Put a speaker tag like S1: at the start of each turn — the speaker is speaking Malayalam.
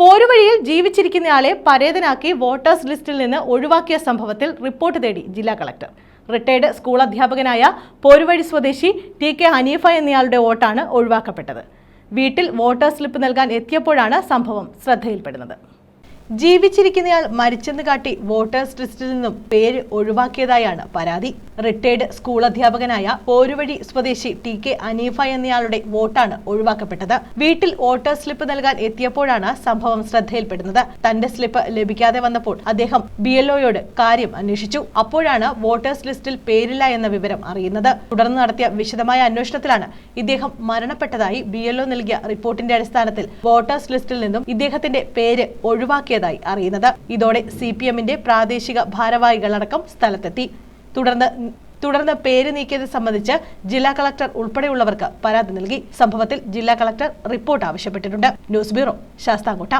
S1: പോരുവഴിയിൽ ജീവിച്ചിരിക്കുന്നയാളെ പരേതനാക്കി വോട്ടേഴ്സ് ലിസ്റ്റിൽ നിന്ന് ഒഴിവാക്കിയ സംഭവത്തിൽ റിപ്പോർട്ട് തേടി ജില്ലാ കളക്ടർ. റിട്ടയർഡ് സ്കൂൾ അധ്യാപകനായ പോരുവഴി സ്വദേശി ടി കെ ഹനീഫ എന്നയാളുടെ വോട്ടാണ് ഒഴിവാക്കപ്പെട്ടത്. വീട്ടിൽ വോട്ടേഴ്സ് സ്ലിപ്പ് നൽകാൻ എത്തിയപ്പോഴാണ് സംഭവം ശ്രദ്ധയിൽപ്പെടുന്നത്. ജീവിച്ചിരിക്കുന്നയാൾ മരിച്ചെന്ന് കാട്ടി വോട്ടേഴ്സ് ലിസ്റ്റിൽ നിന്നും പേര് ഒഴിവാക്കിയതായാണ് പരാതി. റിട്ടയർഡ് സ്കൂൾ അധ്യാപകനായ പോരുവഴി സ്വദേശി ടി കെ അനീഫ എന്നയാളുടെ വോട്ടാണ് ഒഴിവാക്കപ്പെട്ടത്. വീട്ടിൽ വോട്ടേഴ്സ് സ്ലിപ്പ് നൽകാൻ എത്തിയപ്പോഴാണ് സംഭവം ശ്രദ്ധയിൽപ്പെടുന്നത്. തന്റെ സ്ലിപ്പ് ലഭിക്കാതെ വന്നപ്പോൾ അദ്ദേഹം ബി എൽഒയോട് കാര്യം അന്വേഷിച്ചു. അപ്പോഴാണ് വോട്ടേഴ്സ് ലിസ്റ്റിൽ പേരില്ല എന്ന വിവരം അറിയുന്നത്. തുടർന്ന് നടത്തിയ വിശദമായ അന്വേഷണത്തിലാണ് ഇദ്ദേഹം മരണപ്പെട്ടതായി ബി എൽഒ നൽകിയ റിപ്പോർട്ടിന്റെ അടിസ്ഥാനത്തിൽ വോട്ടേഴ്സ് ലിസ്റ്റിൽ നിന്നും ഇദ്ദേഹത്തിന്റെ പേര് ഒഴിവാക്കിയതായി അറിയുന്നത്. ഇതോടെ സി പി എമ്മിന്റെ പ്രാദേശിക ഭാരവാഹികളടക്കം സ്ഥലത്തെത്തി. തുടർന്ന് തുടർന്ന് പേര് നീക്കിയത് സംബന്ധിച്ച് ജില്ലാ കളക്ടർ ഉൾപ്പെടെയുള്ളവർക്ക് പരാതി നൽകി. സംഭവത്തിൽ ജില്ലാ കളക്ടർ റിപ്പോർട്ട് ആവശ്യപ്പെട്ടിട്ടുണ്ട്. News bureau Sasthamkotta.